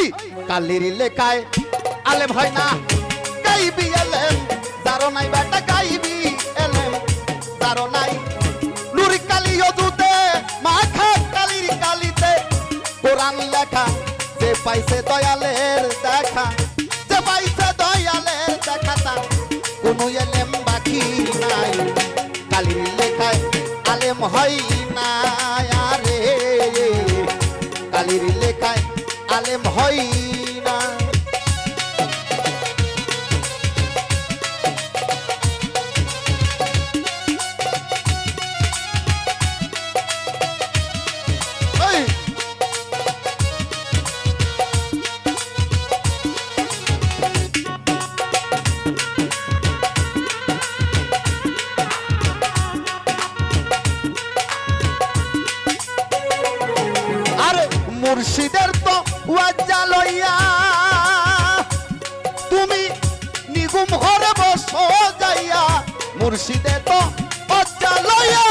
ওই কালির লেখায় আলেম হয় না। গাইবি এলেম যারো নাই বেটা গাইবি এলেম। যারো নাই নুরি কালি অদুতে মাখা কালির কালিতে। কোরআন লেখা, যে পাইছে দয়ালের দেখা। যে পাইছে দয়ালের দেখা তার। কোনো এলেম বাকি নাই। কালির লেখায় আলেম হয় মুর্শিদের তো ওয়াজ্জা লইয়া। তুমি নিগুম ঘরে বসো যাইয়া, মুর্শিদে তো ওয়াজ্জা লইয়া।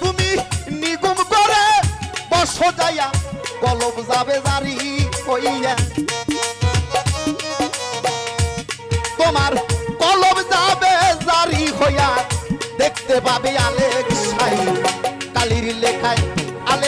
তুমি নিগুম করে বসো যাইয়া, কলব যাবে জারি হইয়া।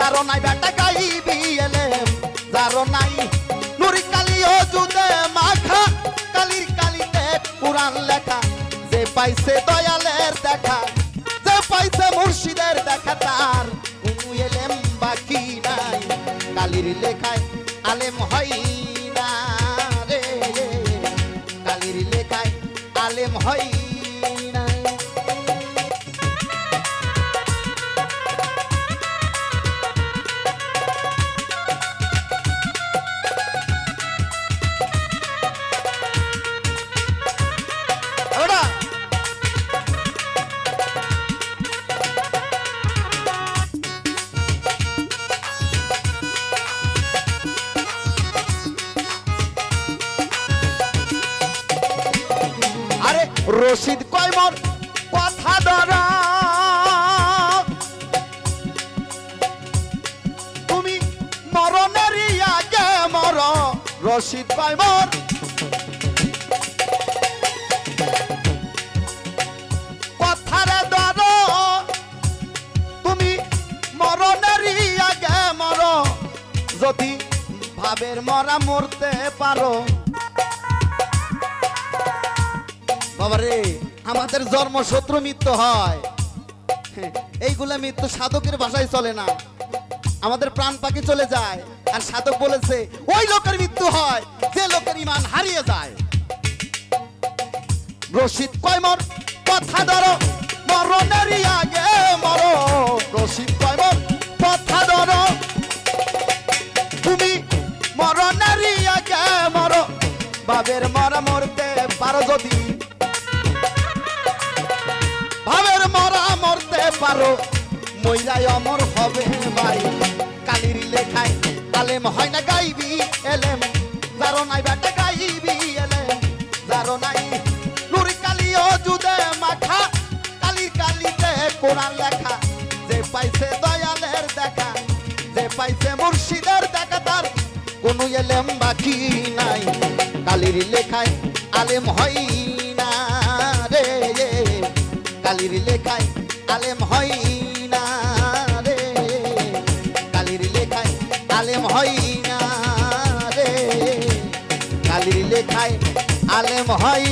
যারো নাই বেটা গাইবি এলেম যারো নাই নুরি কালি ও জুদে মাখা, কালির কালিতে কোরআন লেখা। যে পাইছে দয়ালের দেখা, যে পাইছে মুর্শিদের দেখা তার। এলেম বাকি নাই, কালির লেখায় রশিদ কয় মোর কথা ধর। তুমি মরণেরই আগে মর, রশিদ কয় মোর কথারে যদি ভাবের মরা মরতে পারো বাবারে, আমাদের জন্ম শত্রু মৃত্যু হয়। এইগুলা মৃত্যু সাধকের ভাষায় চলে না। আমাদের প্রাণ পাখি চলে যায় আর সাধক বলেছে, ওই লোকের মৃত্যু হয়, যে লোকের ইমান হারিয়ে যায়। রশিদ কয়মর কথা ধরো, মরণেরই আগে মরো। রশিদ কয়মর কথা ধরো, তুমি মরণেরই আগে মরো। বাবের মরা মরতে পারো যদি পারো, মহিলায় অমর হবে বাড়ি। কালির লেখায় তালেম হয় না, গাইবি এলেম। দারো নাই বেটা গাইবি এলেম। দারো নাই নুর কালিও জুদে মাখা। কালির কালিতে কোরআন লেখা। যে পাইছে দয়ালের দেখা, যে পাইছে মুর্শিদের দেখা, তার কোনো এলেম বাকি নাই। কালির লেখায় আলেম হয় না রে। কালির লেখায় আলেম হই না রে। কালির লেখায় আলেম হই না রে। কালির লেখায় আলেম হয়